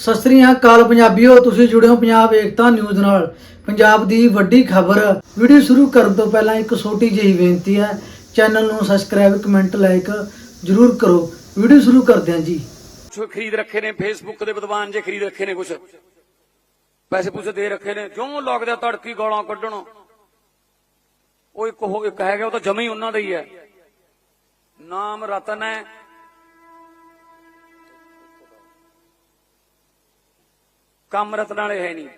ਸਤਿ ਸ੍ਰੀ ਅਕਾਲ ਪੰਜਾਬੀਓ, ਤੁਸੀਂ ਜੁੜੇ ਹੋ ਪੰਜਾਬ ਏਕਤਾ ਨਿਊਜ਼ ਨਾਲ। ਪੰਜਾਬ ਦੀ ਵੱਡੀ ਖਬਰ, ਵੀਡੀਓ ਸ਼ੁਰੂ ਕਰਨ ਤੋਂ ਪਹਿਲਾਂ ਇੱਕ ਛੋਟੀ ਜਿਹੀ ਬੇਨਤੀ ਹੈ, ਚੈਨਲ ਨੂੰ ਸਬਸਕ੍ਰਾਈਬ, ਕਮੈਂਟ, ਲਾਈਕ ਜਰੂਰ ਕਰੋ। ਵੀਡੀਓ ਸ਼ੁਰੂ ਕਰਦੇ ਹਾਂ ਜੀ। ਕੁਛ ਖਰੀਦ ਰੱਖੇ ਨੇ ਫੇਸਬੁੱਕ ਦੇ ਵਿਦਵਾਨ, ਜੇ ਖਰੀਦ ਰੱਖੇ ਨੇ ਕੁਛ। ਪੈਸੇ ਪੂਸੇ ਦੇ ਰੱਖੇ ਨੇ ਕਿਉਂ ਲੱਗਦਾ ਤੜਕੀ ਗਾਲਾਂ ਕੱਢਣ। ਉਹ ਇੱਕ ਉਹ ਇੱਕ ਹੈਗਾ, ਉਹ ਤਾਂ ਜਮੇ ਹੀ ਉਹਨਾਂ ਦਾ ਹੀ ਹੈ। ਨਾਮ ਰਤਨ ਹੈ ਕੰਮ ਰਤਨ ਵਾਲੇ ਹੈ ਨਹੀਂ।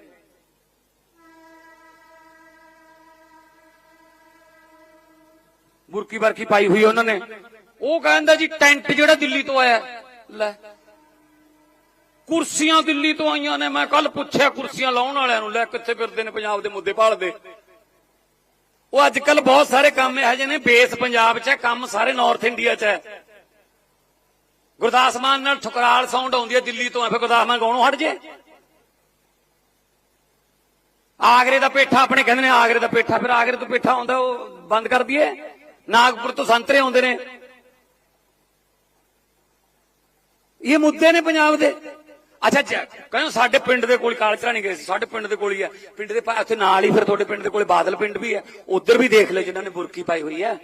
ਬੁਰਕੀ ਬਰਕੀ ਪਾਈ ਹੋਈ ਉਹਨਾਂ ਨੇ। ਉਹ ਕਹਿੰਦਾ ਜੀ, ਟੈਂਟ ਜਿਹੜਾ ਦਿੱਲੀ ਤੋਂ ਆਇਆ ਲੈ। ਕੁਰਸੀਆਂ ਦਿੱਲੀ ਤੋਂ ਆਈਆਂ ਨੇ। ਮੈਂ ਕੱਲ ਪੁੱਛਿਆ ਕੁਰਸੀਆਂ ਲਾਉਣ ਵਾਲਿਆਂ ਨੂੰ। ਲੈ, ਕਿੱਥੇ ਫਿਰਦੇ ਨੇ ਪੰਜਾਬ ਦੇ ਮੁੱਦੇ ਭਾਲਦੇ। ਉਹ ਅੱਜ ਕੱਲ ਬਹੁਤ ਸਾਰੇ ਕੰਮ ਇਹੋ ਜਿਹੇ ਨੇ। ਬੇਸ ਪੰਜਾਬ 'ਚ ਹੈ, ਕੰਮ ਸਾਰੇ ਨਾਰਥ ਇੰਡੀਆ 'ਚ ਹੈ। ਗੁਰਦਾਸ ਮਾਨ ਨਾਲ ਠੁਕਰਾਲ ਸਾਊਂਡ ਆਉਂਦੀ ਹੈ ਦਿੱਲੀ ਤੋਂ। ਆ ਫਿਰ ਗੁਰਦਾਸ ਮਾਨ ਗਾਉਣੋਂ ਹਟ ਜੇ। ਆਗਰੇ ਦਾ ਪੇਠਾ ਆਪਣੇ ਕਹਿੰਦੇ ਨੇ, ਆਗਰੇ ਦਾ ਪੇਠਾ, ਫਿਰ ਆਗਰੇ ਤੋਂ ਪੇਠਾ ਆਉਂਦਾ, ਉਹ ਬੰਦ ਕਰ ਦਈਏ। ਨਾਗਪੁਰ ਤੋਂ ਸੰਤਰੇ ਆਉਂਦੇ ਨੇ। ਇਹ ਮੁੱਦੇ ਨੇ ਪੰਜਾਬ ਦੇ। ਅੱਛਾ ਕਹਿੰਦੇ ਸਾਡੇ ਪਿੰਡ ਦੇ ਕੋਲ ਕਾਲਚਰਾ ਨਹੀਂ ਗਏ ਸੀ, ਸਾਡੇ ਪਿੰਡ ਦੇ ਕੋਲ ਹੀ ਹੈ ਪਿੰਡ ਦੇ ਉੱਥੇ ਨਾਲ ਹੀ ਫਿਰ ਤੁਹਾਡੇ ਪਿੰਡ ਦੇ ਕੋਲ ਬਾਦਲ ਪਿੰਡ ਵੀ ਹੈ ਉਧਰ ਵੀ ਦੇਖ ਲੈ ਜਿਨ੍ਹਾਂ ਨੇ ਬੁਰਕੀ ਪਾਈ ਹੋਈ ਹੈ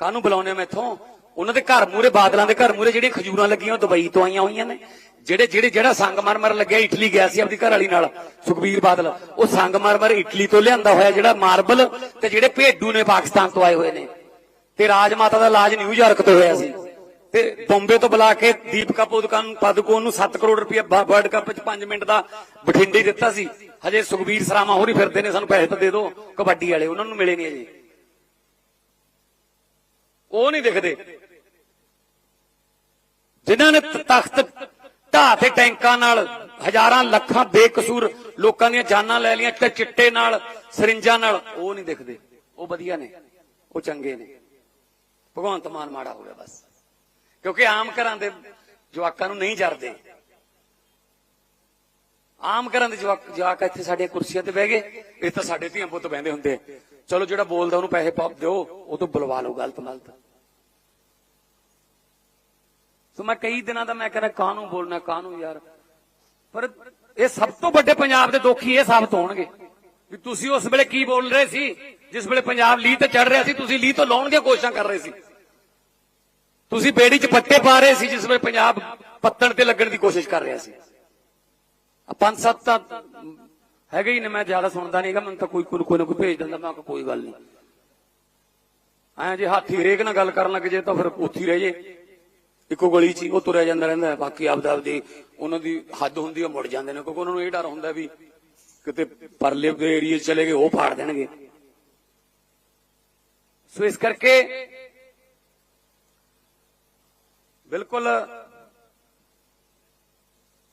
ਕਾਹਨੂੰ ਬੁਲਾਉਨੇ ਮੈਂ ਇੱਥੋਂ ਉਹਨਾਂ ਦੇ ਘਰ ਮੂਰੇ ਬਾਦਲਾਂ ਦੇ ਘਰ ਮੂਰੇ ਜਿਹੜੀਆਂ ਖਜੂਰਾਂ ਲੱਗੀਆਂ, ਉਹ ਦੁਬਈ ਤੋਂ ਆਈਆਂ ਹੋਈਆਂ ਨੇ। ਜਿਹੜੇ ਜਿਹੜੇ, ਜਿਹੜਾ ਸੰਗਮਰਮਰ ਲੱਗਿਆ, ਇਟਲੀ ਗਿਆ ਸੀ ਆਪਣੀ ਘਰ ਵਾਲੀ ਨਾਲ, ਸੁਖਬੀਰ ਬਾਦਲ। ਉਹ ਸੰਗਮਰਮਰ ਇਟਲੀ ਤੋਂ ਲਿਆਂਦਾ ਹੋਇਆ ਜਿਹੜਾ ਮਾਰਬਲ ਤੇ ਜਿਹੜੇ ਭੇਡੂ ਨੇ ਪਾਕਿਸਤਾਨ ਤੋਂ ਆਏ ਹੋਏ ਨੇ। ਤੇ ਰਾਜ ਮਾਤਾ ਦਾ ਇਲਾਜ ਨਿਊਯਾਰਕ ਤੋਂ ਹੋਇਆ ਸੀ। ਤੇ ਬੰਬੇ ਤੋਂ ਬੁਲਾ ਕੇ ਦੀਪਕਾ ਪੋਦਕਾਨ ਪਦਕੋਨ ਨੂੰ 7 ਕਰੋੜ ਰੁਪਏ ਵਰਲਡ ਕੱਪ ਵਿੱਚ 5 ਮਿੰਟ ਦਾ ਬਠਿੰਡੇ ਦਿੱਤਾ ਸੀ। ਹਜੇ ਸੁਖਬੀਰ ਸਰਾਮਾ ਹੋਰੀ ਫਿਰਦੇ ਨੇ, ਸਾਨੂੰ ਪੈਸੇ ਤਾਂ ਦੇ ਦਿਓ, ਕਬੱਡੀ ਵਾਲੇ, ਉਹਨਾਂ ਨੂੰ ਮਿਲੇ ਨਹੀਂ ਅਜੇ। ਉਹ ਨਹੀਂ ਦਿਖਦੇ। ਜਿਨ੍ਹਾਂ ਨੇ ਤਖਤ ਢਾਹ ਤੇ ਟੈਂਕਾਂ ਨਾਲ ਹਜ਼ਾਰਾਂ ਲੱਖਾਂ ਬੇਕਸੂਰ ਲੋਕਾਂ ਦੀਆਂ ਜਾਨਾਂ ਲੈ ਲਈਆਂ ਤੇ ਚਿੱਟੇ ਨਾਲ, ਸਰਿੰਜਾਂ ਨਾਲ, ਉਹ ਨਹੀਂ ਦਿਖਦੇ। ਉਹ ਵਧੀਆ ਨੇ, ਉਹ ਚੰਗੇ ਨੇ। ਭਗਵੰਤ ਮਾਨ ਮਾੜਾ ਹੋ ਗਿਆ ਬਸ। ਕਿਉਂਕਿ ਆਮ ਘਰਾਂ ਦੇ ਜਵਾਕਾਂ ਨੂੰ ਨਹੀਂ ਜਰਦੇ। ਆਮ ਘਰਾਂ ਦੇ ਜਵਾਕ ਜਵਾਕ ਇੱਥੇ ਸਾਡੇ ਕੁਰਸੀਆਂ ਤੇ ਬਹਿ ਗਏ। ਇਹ ਤਾਂ ਸਾਡੇ ਧੀਆਂ ਪੁੱਤ ਬਹਿੰਦੇ ਹੁੰਦੇ ਚਲੋ, ਜਿਹੜਾ ਬੋਲਦਾ ਉਹਨੂੰ ਪੈਸੇ ਪਾਪ ਦਿਓ, ਉਹ ਤੋਂ ਬੁਲਵਾ ਲਓ ਗਲਤ ਗਲਤ ਸੋ ਮੈਂ ਕਈ ਦਿਨਾਂ ਦਾ ਮੈਂ ਕਹਿੰਦਾ, ਕਾਹਨੂੰ ਬੋਲਣਾ, ਕਾਹਨੂੰ ਯਾਰ? ਪਰ ਇਹ ਸਭ ਤੋਂ ਵੱਡੇ ਪੰਜਾਬ ਦੇ ਦੁਖੀ ਇਹ ਸਾਬਤ ਹੋਣਗੇ। ਵੀ ਤੁਸੀਂ ਉਸ ਵੇਲੇ ਕੀ ਬੋਲ ਰਹੇ ਸੀ? ਜਿਸ ਵੇਲੇ ਪੰਜਾਬ ਲੀਹ ਤੇ ਚੜ ਰਿਹਾ ਸੀ, ਤੁਸੀਂ ਲੀਹ ਤੋਂ ਲਾਉਣ ਦੀਆਂ ਕੋਸ਼ਿਸ਼ਾਂ ਕਰ ਰਹੇ ਸੀ। ਤੁਸੀਂ ਬੇੜੀ 'ਚ ਪੱਟੇ ਪਾ ਰਹੇ ਸੀ, ਜਿਸ ਵੇਲੇ ਪੰਜਾਬ ਪੱਤਣ ਤੇ ਲੱਗਣ ਦੀ ਕੋਸ਼ਿਸ਼ ਕਰ ਰਿਹਾ ਸੀ। ਪੰਜ ਸੱਤ ਤਾਂ ਹੈਗੇ ਹੀ ਨੇ, ਮੈਂ ਜ਼ਿਆਦਾ ਸੁਣਦਾ ਨਹੀਂਗਾ ਮੈਨੂੰ ਤਾਂ ਕੋਈ ਕੋਈ ਨਾ ਕੋਈ ਭੇਜ ਦਿੰਦਾ, ਮੈਂ ਕਿਹਾ ਕੋਈ ਗੱਲ ਨਹੀਂ ਐਂ ਜੇ ਹਾਥੀ ਰੇਕ ਨਾਲ ਗੱਲ ਕਰਨ ਲੱਗ ਜੇ ਤਾਂ ਫਿਰ ਉੱਥੀ ਰਹਿ ਜੇ। ਇੱਕੋ ਗਲੀ 'ਚ ਉਹ ਤੁਰਿਆ ਜਾਂਦਾ ਰਹਿੰਦਾ ਬਾਕੀ ਆਪਦਾ ਆਪਦੀ ਉਹਨਾਂ ਦੀ ਹੱਦ ਹੁੰਦੀ ਉਹ ਮੁੜ ਜਾਂਦੇ ਨੇ, ਕਿਉਂਕਿ ਉਹਨਾਂ ਨੂੰ ਇਹ ਡਰ ਹੁੰਦਾ ਵੀ ਕਿਤੇ ਪਰਲੇ ਦੇ ਏਰੀਏ 'ਚ ਚਲੇ ਗਏ, ਉਹ ਫਾੜ ਦੇਣਗੇ। ਸੋ ਇਸ ਕਰਕੇ ਬਿਲਕੁਲ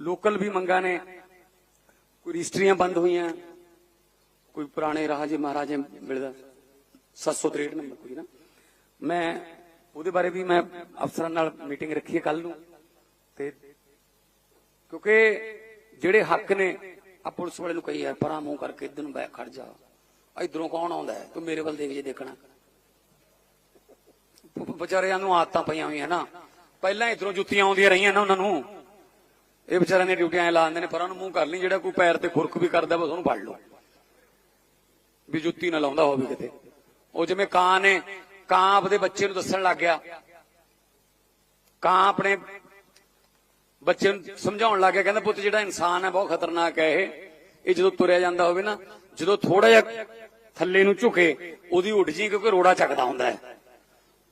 ਲੋਕਲ ਵੀ ਮੰਗਾਂ ਨੇ। ਕੋਈ ਰਜਿਸਟਰੀਆਂ ਬੰਦ ਹੋਈਆਂ। ਕੋਈ ਪੁਰਾਣੇ ਰਾਜੇ ਮਹਾਰਾਜੇ ਮਿਲਦਾ। 763 ਨੰਬਰ ਕੋਈ ਨਾ। ਮੈਂ ਉਹਦੇ ਬਾਰੇ ਵੀ ਮੈਂ ਅਫਸਰਾਂ ਨਾਲ ਮੀਟਿੰਗ ਰੱਖੀ ਹੈ ਕੱਲ ਨੂੰ। ਤੇ ਕਿਉਂਕਿ ਜਿਹੜੇ ਹੱਕ ਨੇ ਆ ਪੁਲਿਸ ਵਾਲੇ ਨੂੰ ਕਹੀ ਯਾਰ ਪਰਾਂ ਮੂੰਹ ਕਰਕੇ ਇਧਰ ਨੂੰ ਬੈਕ ਖੜ ਜਾ। ਇਧਰੋਂ ਕੌਣ ਆਉਂਦਾ ਹੈ? ਤੂੰ ਮੇਰੇ ਵੱਲ ਦੇਖ ਜੇ ਦੇਖਣਾ। ਵਿਚਾਰਿਆਂ ਨੂੰ ਆਦਤਾਂ ਪਈਆਂ ਹੋਈਆਂ ਨਾ। ਪਹਿਲਾਂ ਇਧਰੋਂ ਜੁੱਤੀਆਂ ਆਉਂਦੀਆਂ ਰਹੀਆਂ ਨਾ ਉਹਨਾਂ ਨੂੰ। ਇਹ ਵਿਚਾਰਿਆਂ ਦੀਆਂ ਡਿਊਟੀਆਂ ਐ ਲਾ ਦਿੰਦੇ ਨੇ, ਪਰ ਉਹਨੂੰ ਮੂੰਹ ਕਰ ਲਈ, ਜਿਹੜਾ ਕੋਈ ਪੈਰ ਤੇ ਖੁਰਕ ਵੀ ਕਰਦਾ ਬਸ ਉਹਨੂੰ ਫੜ ਲਓ। ਵੀ ਜੁੱਤੀ ਨਾ ਲਾਉਂਦਾ ਹੋਵੇ ਕਿਤੇ। ਉਹ ਜਿਵੇਂ ਕਾਂ ਨੇ, ਕਾਂ ਆਪਦੇ ਬੱਚੇ ਨੂੰ ਦੱਸਣ ਲੱਗ ਗਿਆ। ਕਾਂ ਆਪਣੇ ਬੱਚੇ ਨੂੰ ਸਮਝਾਉਣ ਲੱਗ ਗਿਆ, ਕਹਿੰਦਾ, ਪੁੱਤ, ਜਿਹੜਾ ਇਨਸਾਨ ਹੈ, ਬਹੁਤ ਖਤਰਨਾਕ ਹੈ ਇਹ। ਇਹ ਜਦੋਂ ਤੁਰਿਆ ਜਾਂਦਾ ਹੋਵੇ ਨਾ, ਜਦੋਂ ਥੋੜਾ ਜਿਹਾ ਥੱਲੇ ਨੂੰ ਝੁਕੇ, ਉਹਦੀ ਉੱਡ ਜੀ, ਕਿਉਂਕਿ ਰੋੜਾ ਚੱਕਦਾ ਹੁੰਦਾ ਹੈ।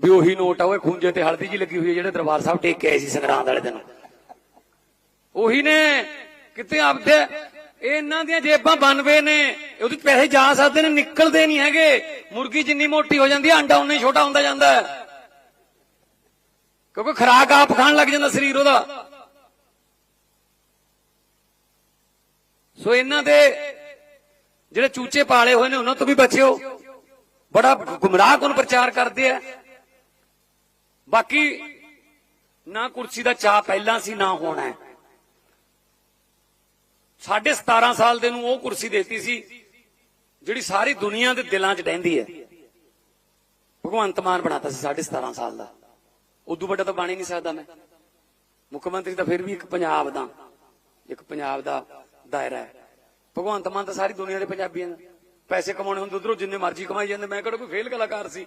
ਵੀ ਉਹੀ ਨੋਟ ਆ ਉਹ ਖੁੰਝੇ ਤੇ ਹਲਦੀ ਜੀ ਲੱਗੀ ਹੋਈ ਹੈ ਜਿਹੜੇ ਦਰਬਾਰ ਸਾਹਿਬ ਟੇਕ ਕੇ ਆਏ ਸੀ ਸੰਗਰਾਂਦ ਵਾਲੇ ਦਿਨ। ਉਹੀ ਨੇ, ਕਿਤੇ ਆਪਦੇ, ਇਹਨਾਂ ਦੀਆਂ ਜੇਬਾਂ ਬਣਵੇ ਨੇ, ਉਹਦੇ ਪੈਸੇ ਜਾ ਸਕਦੇ ਨੇ, ਨਿਕਲਦੇ ਨਹੀਂ ਹੈਗੇ। ਮੁਰਗੀ ਜਿੰਨੀ ਮੋਟੀ ਹੋ ਜਾਂਦੀ ਹੈ ਅੰਡਾ ਉਨਾ ਹੀ ਛੋਟਾ ਹੁੰਦਾ ਜਾਂਦਾ ਕਿਉਂਕਿ ਖਰਾਕ ਆਪ ਖਾਣ ਲੱਗ ਜਾਂਦਾ ਸਰੀਰ ਉਹਦਾ। ਸੋ ਇਹਨਾਂ ਦੇ ਜਿਹੜੇ ਚੂਚੇ ਪਾਲੇ ਹੋਏ ਨੇ, ਉਹਨਾਂ ਤੋਂ ਵੀ ਬਚਿਓ। ਬੜਾ ਗੁੰਮਰਾਹ ਕੋਨ ਪ੍ਰਚਾਰ ਕਰਦੇ ਆ? ਬਾਕੀ ਨਾ ਕੁਰਸੀ ਦਾ ਚਾਹ ਪਹਿਲਾਂ ਸੀ, ਨਾ ਹੋਣਾ ਹੈ। ਸਾਢੇ 17 ਸਾਲ ਦੇ ਨੂੰ ਉਹ ਕੁਰਸੀ ਦੇਤੀ ਸੀ, ਜਿਹੜੀ ਸਾਰੀ ਦੁਨੀਆ ਦੇ ਦਿਲਾਂ 'ਚ ਡੈਂਦੀ ਹੈ। ਭਗਵੰਤ ਮਾਨ ਬਣਾਤਾ ਸੀ ਸਾਢੇ 17 ਸਾਲ ਦਾ। ਉਦੋਂ ਵੱਡਾ ਤਾਂ ਬਣ ਹੀ ਨਹੀਂ ਸਕਦਾ ਮੈਂ। ਮੁੱਖ ਮੰਤਰੀ ਤਾਂ ਫਿਰ ਵੀ ਇੱਕ ਪੰਜਾਬ ਦਾ, ਇੱਕ ਪੰਜਾਬ ਦਾ ਦਾਇਰਾ ਹੈ। ਭਗਵੰਤ ਮਾਨ ਤਾਂ ਸਾਰੀ ਦੁਨੀਆ ਦੇ ਪੰਜਾਬੀਆਂ ਦਾ। ਪੈਸੇ ਕਮਾਉਣੇ ਹੁੰਦੇ ਉਧਰੋਂ ਜਿੰਨੇ ਮਰਜ਼ੀ ਕਮਾਈ ਜਾਂਦੇ। ਮੈਂ ਕਿਹੜਾ ਕੋਈ ਫੇਲ ਕਲਾਕਾਰ ਸੀ।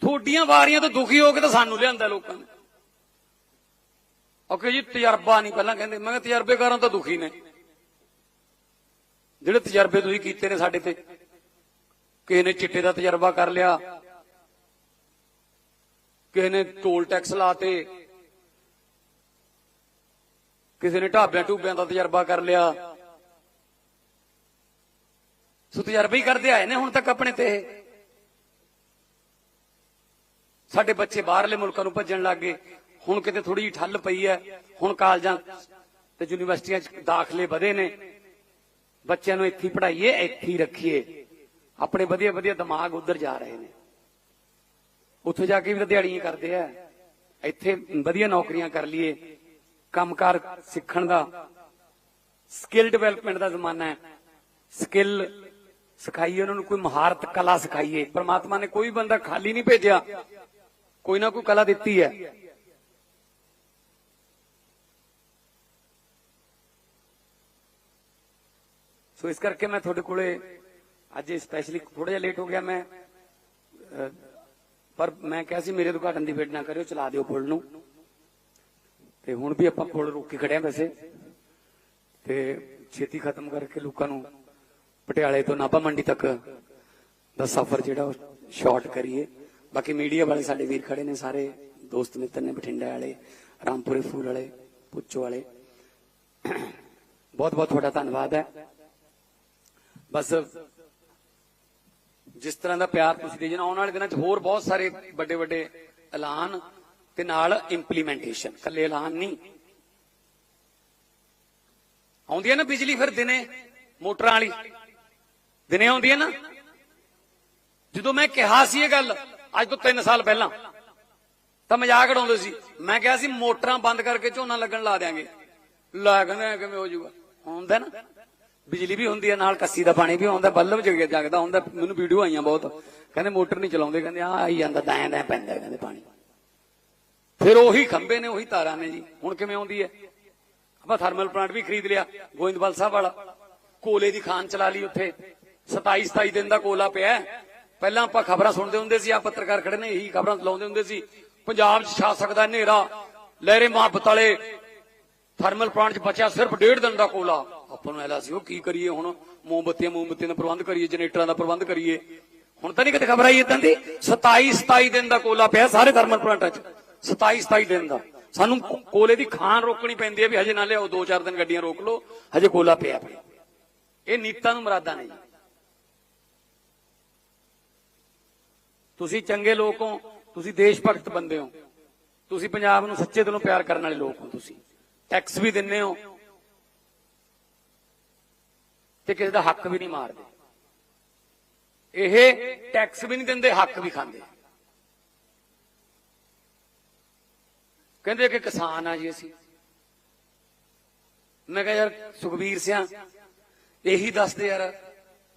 ਥੋਡੀਆਂ ਵਾਰੀਆਂ ਤੋਂ ਦੁਖੀ ਹੋ ਕੇ ਤਾਂ ਸਾਨੂੰ ਲਿਆਂਦਾ ਲੋਕਾਂ ਨੇ। ਓਕੇ ਜੀ, ਤਜਰਬਾ ਨਹੀਂ ਪਹਿਲਾਂ ਕਹਿੰਦੇ। ਮੈਂ ਕਿਹਾ, ਤਜਰਬੇਕਾਰਾਂ ਤਾਂ ਦੁਖੀ ਨੇ। ਜਿਹੜੇ ਤਜਰਬੇ ਤੁਸੀਂ ਕੀਤੇ ਨੇ ਸਾਡੇ ਤੇ, ਕਿਸੇ ਨੇ ਚਿੱਟੇ ਦਾ ਤਜਰਬਾ ਕਰ ਲਿਆ, ਕਿਸੇ ਨੇ ਟੋਲ ਟੈਕਸ ਲਾਤੇ, ਕਿਸੇ ਨੇ ਢਾਬਿਆਂ ਟੂਬਿਆਂ ਦਾ ਤਜਰਬਾ ਕਰ ਲਿਆ। ਸੋ ਤਜਰਬੇ ਹੀ ਕਰਦੇ ਆਏ ਨੇ ਹੁਣ ਤੱਕ ਆਪਣੇ ਤੇ। ਇਹ। ਸਾਡੇ ਬੱਚੇ ਬਾਹਰਲੇ ਮੁਲਕਾਂ ਨੂੰ ਭੱਜਣ ਲੱਗ ਗਏ। ਹੁਣ ਕਿਤੇ ਥੋੜੀ ਜਿਹੀ ਠੱਲ ਪਈ ਹੈ। ਹੁਣ ਕਾਲਜਾਂ ਤੇ ਯੂਨੀਵਰਸਿਟੀਆਂ 'ਚ ਦਾਖਲੇ ਵਧੇ ਨੇ। ਬੱਚਿਆਂ ਨੂੰ ਇੱਥੇ ਹੀ ਪੜ੍ਹਾਈਏ, ਇੱਥੇ ਰੱਖੀਏ। ਆਪਣੇ ਵਧੀਆ ਵਧੀਆ ਦਿਮਾਗ ਉਧਰ ਜਾ ਰਹੇ ਨੇ। ਉੱਥੇ ਜਾ ਕੇ ਵੀ ਦਿਹਾੜੀਆਂ ਕਰਦੇ ਆ। ਇੱਥੇ ਵਧੀਆ ਨੌਕਰੀਆਂ ਕਰ ਲਈਏ। ਕੰਮਕਾਰ ਸਿੱਖਣ ਦਾ ਸਕਿੱਲ ਡਿਵੈਲਪਮੈਂਟ ਦਾ ਜ਼ਮਾਨਾ ਹੈ। ਸਕਿੱਲ ਸਿਖਾਈਏ, ਉਹਨਾਂ ਨੂੰ ਕੋਈ ਮਹਾਰਤ ਕਲਾ ਸਿਖਾਈਏ। ਪ੍ਰਮਾਤਮਾ ਨੇ ਕੋਈ ਬੰਦਾ ਖਾਲੀ ਨਹੀਂ ਭੇਜਿਆ। ਕੋਈ ਨਾ ਕੋਈ ਕਲਾ ਦਿੱਤੀ ਹੈ। ਸੋ ਇਸ ਕਰਕੇ ਮੈਂ ਤੁਹਾਡੇ ਕੋਲੇ ਅੱਜ ਸਪੈਸ਼ਲੀ ਥੋੜਾ ਜਿਹਾ ਲੇਟ ਹੋ ਗਿਆ ਮੈਂ ਪਰ ਮੈਂ ਕਿਹਾ ਸੀ ਮੇਰੇ ਉਦਘਾਟਨ ਦੀ ਵੇਟ ਨਾ ਕਰਿਓ, ਚਲਾ ਦਿਓ ਪੁਲ ਨੂੰ। ਤੇ ਹੁਣ ਵੀ ਆਪਾਂ ਪੁਲ ਰੋਕ ਕੇ ਖੜੇ ਆ ਵੈਸੇ। ਤੇ ਛੇਤੀ ਖਤਮ ਕਰਕੇ ਲੋਕਾਂ ਨੂੰ ਪਟਿਆਲੇ ਤੋਂ ਨਾਭਾ ਮੰਡੀ ਤੱਕ ਦਾ ਸਫ਼ਰ ਜਿਹੜਾ ਉਹ ਸ਼ਾਰਟ ਕਰੀਏ। ਬਾਕੀ ਮੀਡੀਆ ਵਾਲੇ ਸਾਡੇ ਵੀਰ ਖੜੇ ਨੇ ਸਾਰੇ, ਦੋਸਤ ਮਿੱਤਰ ਨੇ, ਬਠਿੰਡਾ ਵਾਲੇ, ਰਾਮਪੁਰੇ ਫੂਲ ਵਾਲੇ ਪੁੱਚੋ ਵਾਲੇ। ਬਹੁਤ ਬਹੁਤ ਤੁਹਾਡਾ ਧੰਨਵਾਦ ਹੈ। ਬਸ ਜਿਸ ਤਰ੍ਹਾਂ ਦਾ ਪਿਆਰ ਤੁਸੀਂ ਦੇ ਜਨਾ ਆਉਣ ਵਾਲੇ ਦਿਨਾਂ 'ਚ ਹੋਰ ਬਹੁਤ ਸਾਰੇ ਵੱਡੇ ਵੱਡੇ ਐਲਾਨ ਤੇ ਨਾਲ ਇੰਪਲੀਮੈਂਟੇਸ਼ਨ ਕੱਲੇ ਐਲਾਨ ਨਹੀਂ। ਆਉਂਦੀ ਹੈ ਨਾ ਬਿਜਲੀ ਫਿਰ ਦਿਨੇ, ਮੋਟਰਾਂ ਵਾਲੀ। ਦਿਨੇ ਆਉਂਦੀ ਹੈ ਨਾ। ਜਦੋਂ ਮੈਂ ਕਿਹਾ ਸੀ ਇਹ ਗੱਲ ਅੱਜ ਤੋਂ 3 ਸਾਲ ਪਹਿਲਾਂ ਤਾਂ ਮਜ਼ਾਕ ਉਡਾਉਂਦੇ ਸੀ। ਮੈਂ ਕਿਹਾ ਸੀ, ਮੋਟਰਾਂ ਬੰਦ ਕਰਕੇ ਝੋਨਾ ਲੱਗਣ ਲਾ ਦਿਆਂਗੇ। ਲਾ ਕਹਿੰਦੇ ਕਿਵੇਂ ਹੋ ਜਾਊਗਾ? ਹੁੰਦਾ ਨਾ। ਬਿਜਲੀ ਵੀ ਹੁੰਦੀ ਹੈ ਨਾਲ ਕੱਸੀ ਦਾ ਪਾਣੀ ਵੀ ਆਉਂਦਾ ਬੱਲਬ ਜਗਦਾ ਹੁੰਦਾ। ਮੈਨੂੰ ਵੀਡੀਓ ਆਈਆਂ ਬਹੁਤ। ਕਹਿੰਦੇ ਮੋਟਰ ਨਹੀਂ ਚਲਾਉਂਦੇ, ਕਹਿੰਦੇ ਆ ਆਈ ਜਾਂਦਾ, ਦਾਇਆ ਦਾਇਆ ਪੈਂਦਾ ਕਹਿੰਦੇ ਪਾਣੀ। ਫਿਰ ਉਹੀ ਖੰਬੇ ਨੇ, ਉਹੀ ਤਾਰਾਂ ਨੇ ਜੀ। ਹੁਣ ਕਿਵੇਂ ਆਉਂਦੀ ਹੈ? ਆਪਾਂ ਥਰਮਲ ਪਲਾਂਟ ਵੀ ਖਰੀਦ ਲਿਆ, ਗੋਇੰਦਵਾਲ ਸਾਹਿਬ ਵਾਲਾ। ਕੋਲੇ ਦੀ ਖਾਨ ਚਲਾ ਲਈ ਉੱਥੇ। 27 27 ਦਿਨ ਦਾ ਕੋਲਾ ਪਿਆ ਪਹਿਲਾਂ ਆਪਾਂ ਖਬਰਾਂ ਸੁਣਦੇ ਹੁੰਦੇ ਸੀ ਆ ਪੱਤਰਕਾਰ ਖੜੇ ਨੇ, ਇਹੀ ਖਬਰਾਂ ਲਾਉਂਦੇ ਹੁੰਦੇ ਸੀ। ਪੰਜਾਬ 'ਚ ਛਾ ਸਕਦਾ ਹਨੇਰਾ, ਲਹਿਰੇ ਮੁਹੱਬਤ ਵਾਲੇ ਥਰਮਲ ਪਲਾਂਟ 'ਚ ਬਚਿਆ ਸਿਰਫ ਡੇਢ ਦਿਨ ਦਾ ਕੋਲਾ। ਆਪਾਂ ਨੂੰ ਐਲਾ ਸੀ, ਉਹ ਕੀ ਕਰੀਏ ਹੁਣ? ਮੋਮਬੱਤੀਆਂ ਮੋਮਬੱਤੀਆਂ ਦਾ ਪ੍ਰਬੰਧ ਕਰੀਏ, ਜਨਰੇਟਰਾਂ ਦਾ ਪ੍ਰਬੰਧ ਕਰੀਏ। ਹੁਣ ਤਾਂ ਨਹੀਂ ਕਿਤੇ ਖਬਰ ਆਈ ਇਦਾਂ ਦੀ? 27 27 ਦਿਨ ਦਾ ਕੋਲਾ ਪਿਆ ਸਾਰੇ ਥਰਮਲ ਪਲਾਂਟਾਂ 'ਚ। 27 27 ਦਿਨ ਦਾ। ਸਾਨੂੰ ਕੋਲੇ ਦੀ ਖਾਨ ਰੋਕਣੀ ਪੈਂਦੀ ਹੈ ਵੀ ਹਜੇ ਨਾ ਲਿਆਓ 2-4 ਦਿਨ ਗੱਡੀਆਂ ਰੋਕ ਲਓ, ਹਜੇ ਕੋਲਾ ਪਿਆ ਪਿਆ। ਇਹ ਨੀਤਾਂ ਨੂੰ ਮਰਾਦਾ ਨਹੀਂ। ਤੁਸੀਂ ਚੰਗੇ ਲੋਕ ਹੋ, ਤੁਸੀਂ ਦੇਸ਼ ਭਗਤ ਬੰਦੇ ਹੋ। ਤੁਸੀਂ ਪੰਜਾਬ ਨੂੰ ਸੱਚੇ ਦਿਲੋਂ ਪਿਆਰ ਕਰਨ ਵਾਲੇ ਲੋਕ ਹੋ ਤੁਸੀਂ। ਟੈਕਸ ਵੀ ਦਿੰਦੇ ਹੋ। ਤੇ ਕਿਸੇ ਦਾ ਹੱਕ ਵੀ ਨਹੀਂ ਮਾਰਦੇ। ਇਹ ਟੈਕਸ ਵੀ ਨਹੀਂ ਦਿੰਦੇ, ਹੱਕ ਵੀ ਖਾਂਦੇ। ਕਹਿੰਦੇ ਕਿ ਕਿਸਾਨ ਆ ਜੀ ਅਸੀਂ। ਮੈਂ ਕਿਹਾ ਯਾਰ ਸੁਖਬੀਰ ਸਿਆ, ਇਹੀ ਦੱਸਦੇ ਯਾਰ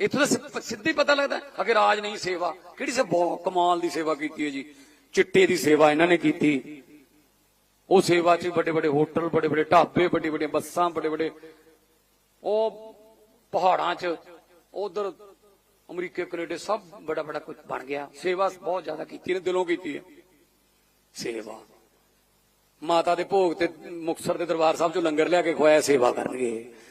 ਇੱਥੋਂ ਤਾਂ ਸਿ- ਸਿੱਧੀ ਪਤਾ ਲੱਗਦਾ ਅਗੇ ਰਾਜ ਨਹੀਂ ਸੇਵਾ। ਕਿਹੜੀ ਸੇ ਬਹੁਤ ਕਮਾਲ ਦੀ ਸੇਵਾ ਕੀਤੀ ਹੈ ਜੀ। ਚਿੱਟੇ ਦੀ ਸੇਵਾ ਇਹਨਾਂ ਨੇ ਕੀਤੀ। ਉਹ ਸੇਵਾ ਚ ਵੱਡੇ ਵੱਡੇ ਹੋਟਲ, ਵੱਡੇ ਵੱਡੇ ਢਾਬੇ, ਵੱਡੀ ਵੱਡੀਆਂ ਬੱਸਾਂ, ਵੱਡੇ ਵੱਡੇ ਉਹ ਪਹਾੜਾਂ ਚ ਉਧਰ ਅਮਰੀਕਾ, ਕੈਨੇਡਾ ਸਭ ਬੜਾ ਬੜਾ ਕੁਝ ਬਣ ਗਿਆ। ਸੇਵਾ ਬਹੁਤ ਜ਼ਿਆਦਾ ਕੀਤੀ ਨੇ, ਦਿਲੋਂ ਕੀਤੀ ਹੈ। ਸੇਵਾ। ਮਾਤਾ ਦੇ ਭੋਗ ਤੇ ਮੁਕਤਸਰ ਦੇ ਦਰਬਾਰ ਸਾਹਿਬ ਚੋਂ ਲੰਗਰ ਲਿਆ ਕੇ ਖਵਾਇਆ, ਸੇਵਾ ਕਰਨਗੇ।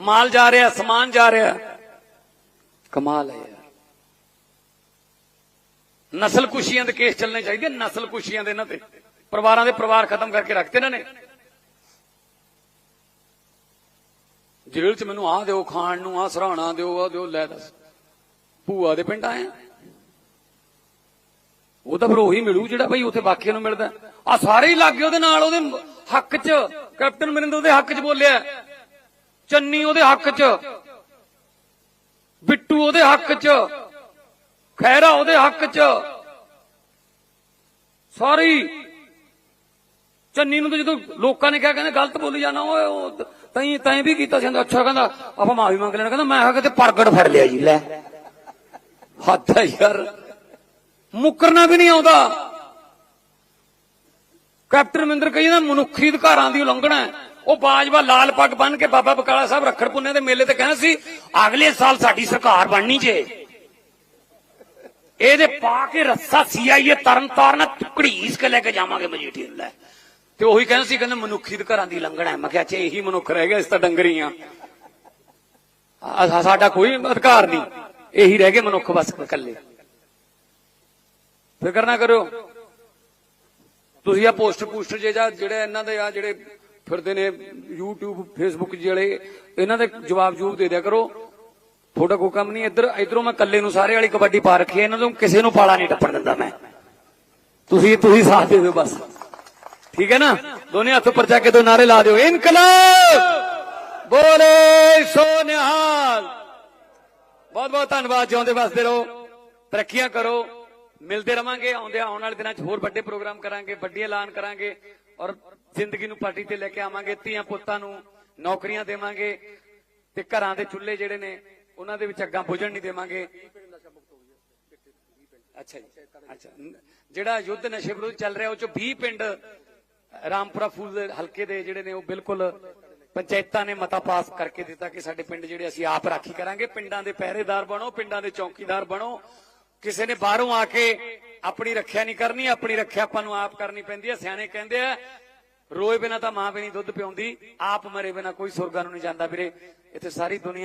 ਮਾਲ ਜਾ ਰਿਹਾ, ਸਮਾਨ ਜਾ ਰਿਹਾ। ਕਮਾਲ ਹੈ ਯਾਰ। ਨਸਲ ਕੁਸ਼ੀਆਂ ਦੇ ਕੇਸ ਚੱਲਣੇ ਚਾਹੀਦੇ, ਨਸਲ ਕੁਸ਼ੀਆਂ ਦੇ ਇਹਨਾਂ ਤੇ। ਪਰਿਵਾਰਾਂ ਦੇ ਪਰਿਵਾਰ ਖਤਮ ਕਰਕੇ ਰੱਖਤੇ ਇਹਨਾਂ ਨੇ। ਜੇਲ੍ਹ 'ਚ ਮੈਨੂੰ ਆਹ ਦਿਓ, ਖਾਣ ਨੂੰ ਆਹ, ਸਰਾਣਾ ਦਿਓ, ਆਹ ਦਿਓ, ਲੈ ਦੱਸ। ਭੂਆ ਦੇ ਪਿੰਡ ਆਏ ਉਹ ਤਾਂ ਫਿਰ ਉਹੀ ਮਿਲੂ ਜਿਹੜਾ ਬਈ ਉੱਥੇ ਬਾਕੀਆਂ ਨੂੰ ਮਿਲਦਾ। ਆ ਸਾਰੇ ਹੀ ਲੱਗੇ ਉਹਦੇ ਨਾਲ, ਉਹਦੇ ਹੱਕ 'ਚ। ਕੈਪਟਨ ਅਮਰਿੰਦਰ ਉਹਦੇ ਹੱਕ 'ਚ ਬੋਲਿਆ। ਚੰਨੀ ਉਹਦੇ ਹੱਕ 'ਚ, ਬਿੱਟੂ ਉਹਦੇ ਹੱਕ 'ਚ ਖੈਰਾ ਉਹਦੇ ਹੱਕ 'ਚ। ਸਾਰੀ ਚੰਨੀ ਨੂੰ ਤਾਂ ਜਦੋਂ ਲੋਕਾਂ ਨੇ ਕਿਹਾ, ਕਹਿੰਦੇ ਗਲਤ ਬੋਲੀ ਜਾਣਾ, ਓਏ, ਉਹ ਤੈਂ ਤੈਂ ਵੀ ਕੀਤਾ ਸੀ ਅੱਛਾ, ਕਹਿੰਦਾ, ਆਪਾਂ ਮਾਫੀ ਮੰਗ ਲੈਣਾ, ਕਹਿੰਦਾ, ਮੈਂ ਕਿਹਾ ਕਿਤੇ ਪ੍ਰਗਟ ਫੜ ਲਿਆ ਜੀ, ਲੈ। ਹੱਦ ਹੈ ਯਾਰ। ਮੁਕਰਨਾ ਵੀ ਨਹੀਂ ਆਉਂਦਾ। ਕੈਪਟਨ ਮਹਿੰਦਰ ਕਹੀ ਨਾ, ਮਨੁੱਖੀ ਅਧਿਕਾਰਾਂ ਦੀ ਉਲੰਘਣਾ ਹੈ। ਉਹ ਬਾਜਵਾ ਲਾਲ ਪੱਗ ਬੰਨ ਕੇ ਬਾਬਾ ਬਕਾਲਾ ਸਾਹਿਬ ਰੱਖੜ ਪੁੰਨੇ ਦੇ ਮੇਲੇ ਤੇ ਕਹਿੰਦਾ ਸੀ, ਅਗਲੇ ਸਾਲ ਸਾਡੀ ਸਰਕਾਰ ਬਣਨੀ ਜੇ। ਇਹਦੇ ਪਾ ਕੇ ਰੱਸਾ ਸੀਆਈਏ ਤਰਨ ਤਾਰਨ ਕੇ ਲੈ ਕੇ ਜਾਵਾਂਗੇ ਮਜੀਠੀ ਲੈ। ਤੇ ਉਹੀ ਕਹਿੰਦਾ ਸੀ, ਕਹਿੰਦਾ ਮਨੁੱਖੀ ਅਧਿਕਾਰਾਂ ਦੀ ਉਲੰਘਣਾ ਹੈ। ਮੈਂ ਕਿਹਾ, ਅੱਛਾ, ਇਹੀ ਮਨੁੱਖ ਰਹਿ ਗਿਆ, ਇਸ ਤਾਂ ਡੰਗਰੀ ਆ ਆ- ਸਾਡਾ ਕੋਈ ਅਧਿਕਾਰ ਨਹੀਂ। ਇਹੀ ਰਹਿ ਗਏ ਮਨੁੱਖ ਬਸ ਇਕੱਲੇ। ਫਿਕਰ ਨਾ ਕਰੋ ਤੁਸੀਂ ਆ ਪੋਸਟਰ ਪੋਸਟਰ ਜੇ ਜਾਂ ਜਿਹੜੇ ਇਹਨਾਂ ਦੇ ਆ, ਜਿਹੜੇ ਫਿਰਦੇ ਨੇ YouTube, Facebook ਜਿਹੜੇ ਇਹਨਾਂ ਦੇ ਜਵਾਬ ਜੂਬ ਦੇ ਦਿਆ ਕਰੋ। ਤੁਹਾਡਾ ਕੋਈ ਕੰਮ ਨਹੀਂ, ਇੱਧਰ ਇਧਰੋਂ ਮੈਂ ਇਕੱਲੇ ਨੂੰ ਸਾਰੇ ਵਾਲੀ ਕਬੱਡੀ ਪਾ ਰੱਖੀ ਹੈ, ਇਹਨਾਂ ਤੋਂ ਕਿਸੇ ਨੂੰ ਪਾਲਾ ਨਹੀਂ ਟੱਪਣ ਦਿੰਦਾ ਮੈਂ। ਤੁਸੀਂ ਤੁਸੀਂ ਸਾਥ ਦੇ ਦਿਓ ਬਸ। ਠੀਕ ਹੈ ਨਾ? ਦੋਨੇ ਹੱਥ ਉੱਪਰ ਜਾ ਕੇ ਦੋ ਨਾਰੇ ਲਾ ਦਿਓ। ਇਨਕਲਾਬ! ਬੋਲੇ ਸੋ ਨਿਹਾਲ! ਬਹੁਤ ਬਹੁਤ ਧੰਨਵਾਦ, ਜਿਉਂਦੇ ਵਸਦੇ ਰਹੋ। ਤਰੱਕੀਆਂ ਕਰੋ। ਮਿਲਦੇ ਰਵਾਂਗੇ ਆਉਂਦੇ ਆਉਣ ਵਾਲੇ ਦਿਨਾਂ 'ਚ ਹੋਰ ਵੱਡੇ ਪ੍ਰੋਗਰਾਮ ਕਰਾਂਗੇ, ਵੱਡੇ ਐਲਾਨ ਕਰਾਂਗੇ। ਔਰ ਜ਼ਿੰਦਗੀ ਨੂੰ ਪਾਰਟੀ ਤੇ ਲੈ ਕੇ ਆਵਾਂਗੇ, ਧੀਆਂ ਪੁੱਤਾਂ ਨੂੰ ਨੌਕਰੀਆਂ ਦੇਵਾਂਗੇ ਤੇ ਘਰਾਂ ਦੇ ਚੁੱਲ੍ਹੇ ਜਿਹੜੇ ਨੇ, ਉਹਨਾਂ ਦੇ ਵਿੱਚ ਅੱਗਾਂ ਬੁਝਣ ਨਹੀਂ ਦੇਵਾਂਗੇ। ਅੱਛਾ ਜੀ, ਅੱਛਾ। ਜਿਹੜਾ ਯੁੱਧ ਨਸ਼ੇ ਵਿਰੁੱਧ ਚੱਲ ਰਿਹਾ, ਉਹ ਚ 20 ਪਿੰਡ ਰਾਮਪੁਰਾ ਫੂਲ ਦੇ ਹਲਕੇ ਦੇ ਜਿਹੜੇ ਨੇ, ਉਹ ਬਿਲਕੁਲ ਪੰਚਾਇਤਾਂ ਨੇ ਮਤਾ ਪਾਸ ਕਰਕੇ ਦਿੱਤਾ ਕਿ ਸਾਡੇ ਪਿੰਡ ਜਿਹੜੇ ਅਸੀਂ ਆਪ ਰਾਖੀ ਕਰਾਂਗੇ। ਪਿੰਡਾਂ ਦੇ ਪਹਿਰੇਦਾਰ ਬਣੋ, ਪਿੰਡਾਂ ਦੇ ਚੌਕੀਦਾਰ ਬਣੋ। ਕਿਸੇ ਨੇ ਬਾਹਰੋਂ ਆ ਕੇ ਆਪਣੀ ਰੱਖਿਆ ਨਹੀਂ ਕਰਨੀ, ਆਪਣੀ ਰੱਖਿਆ ਆਪਾਂ ਨੂੰ ਆਪ ਕਰਨੀ ਪੈਂਦੀ ਹੈ ਸਿਆਣੇ ਕਹਿੰਦੇ ਆ, ਰੋਏ ਬਿਨਾ ਤਾਂ ਮਾਂ ਵੀ ਨਹੀਂ ਦੁੱਧ ਪਿਉਂਦੀ, ਆਪ ਮਰੇ ਬਿਨਾ ਕੋਈ ਸੁਰਗਾਂ ਨੂੰ ਨਹੀਂ ਜਾਂਦਾ ਵੀਰੇ। ਇੱਥੇ ਸਾਰੀ ਦੁਨੀਆ